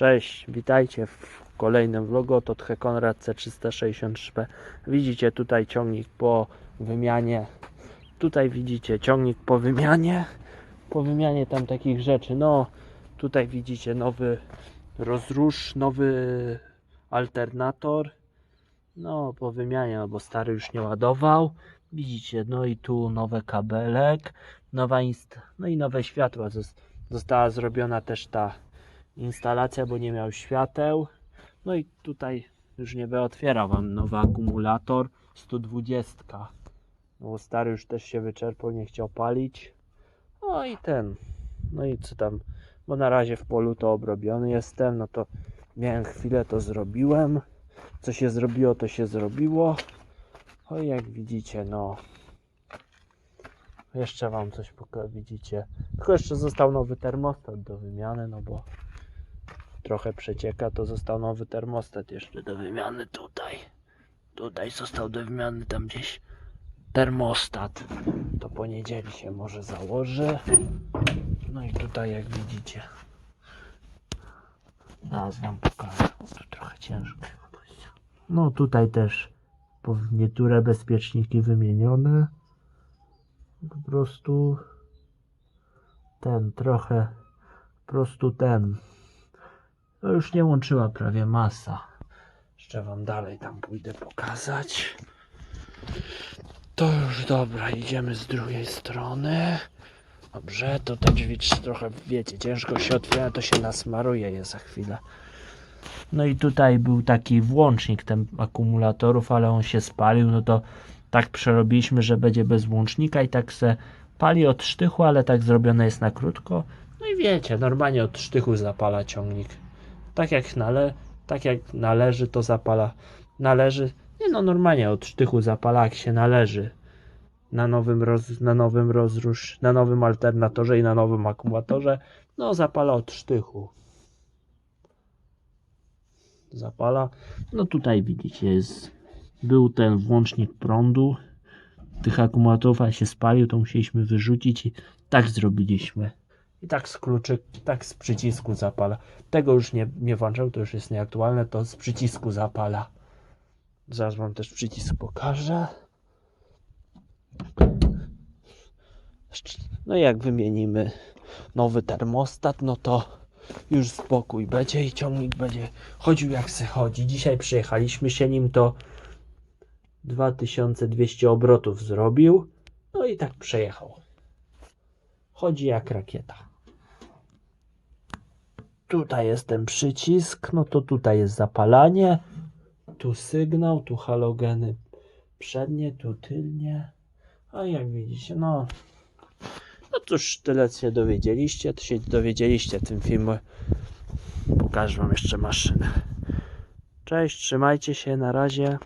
Cześć, witajcie w kolejnym vlogu. Tche Konrad C363P. Widzicie tutaj ciągnik po wymianie. Tutaj widzicie ciągnik po wymianie. Po wymianie tam takich rzeczy. No, tutaj widzicie nowy rozrusz, nowy alternator. No, po wymianie, no bo stary już nie ładował. Widzicie, no i tu nowy kabelek, nowa inst no i nowe światła. Zos- Została zrobiona też ta instalacja, bo nie miał świateł. No i tutaj już nie będę otwierał wam nowy akumulator 120. No stary już też się wyczerpał, nie chciał palić. No i ten. No i co tam, bo na razie w polu to obrobiony jestem, no to miałem chwilę, to zrobiłem. Co się zrobiło, to się zrobiło. O jak widzicie, no. Jeszcze wam coś pokażę, widzicie. Tylko jeszcze został nowy termostat do wymiany, no bo trochę przecieka, to został nowy termostat jeszcze do wymiany tutaj. Tutaj został do wymiany tam gdzieś termostat. To po niedzieli się może założy. No i tutaj jak widzicie. Zaraz wam pokażę. O, tu trochę ciężko. No tutaj też niektóre bezpieczniki wymienione. Po prostu ten trochę po prostu ten to już nie łączyła prawie masa jeszcze wam dalej tam pójdę pokazać to już dobra idziemy z drugiej strony dobrze to te drzwi trochę wiecie ciężko się otwiera to się nasmaruje je za chwilę no i tutaj był taki włącznik ten akumulatorów ale on się spalił no to tak przerobiliśmy, że będzie bez włącznika i tak se pali od sztychu, ale tak zrobione jest na krótko. No i wiecie, normalnie od sztychu zapala ciągnik. Tak jak, nale, tak jak należy, to zapala. Należy, nie no normalnie od sztychu zapala jak się należy. Na nowym, roz, na nowym rozrusz, na nowym alternatorze i na nowym akumulatorze, no zapala od sztychu. Zapala. No tutaj widzicie jest był ten włącznik prądu tych akumulatorów, ale się spalił, to musieliśmy wyrzucić i tak zrobiliśmy. I tak z kluczyk, tak z przycisku zapala. Tego już nie, nie włączał, to już jest nieaktualne, to z przycisku zapala. Zaraz wam też przycisk pokażę. No jak wymienimy nowy termostat, no to już spokój będzie i ciągnik będzie chodził jak se chodzi. Dzisiaj przyjechaliśmy się nim, to 2200 obrotów zrobił. No i tak przejechał. Chodzi jak rakieta. Tutaj jest ten przycisk, no to tutaj jest zapalanie. Tu sygnał, tu halogeny przednie, tu tylnie. A jak widzicie, no. No już tyle się dowiedzieliście. To się dowiedzieliście w tym filmie. Pokażę wam jeszcze maszynę. Cześć, trzymajcie się, na razie.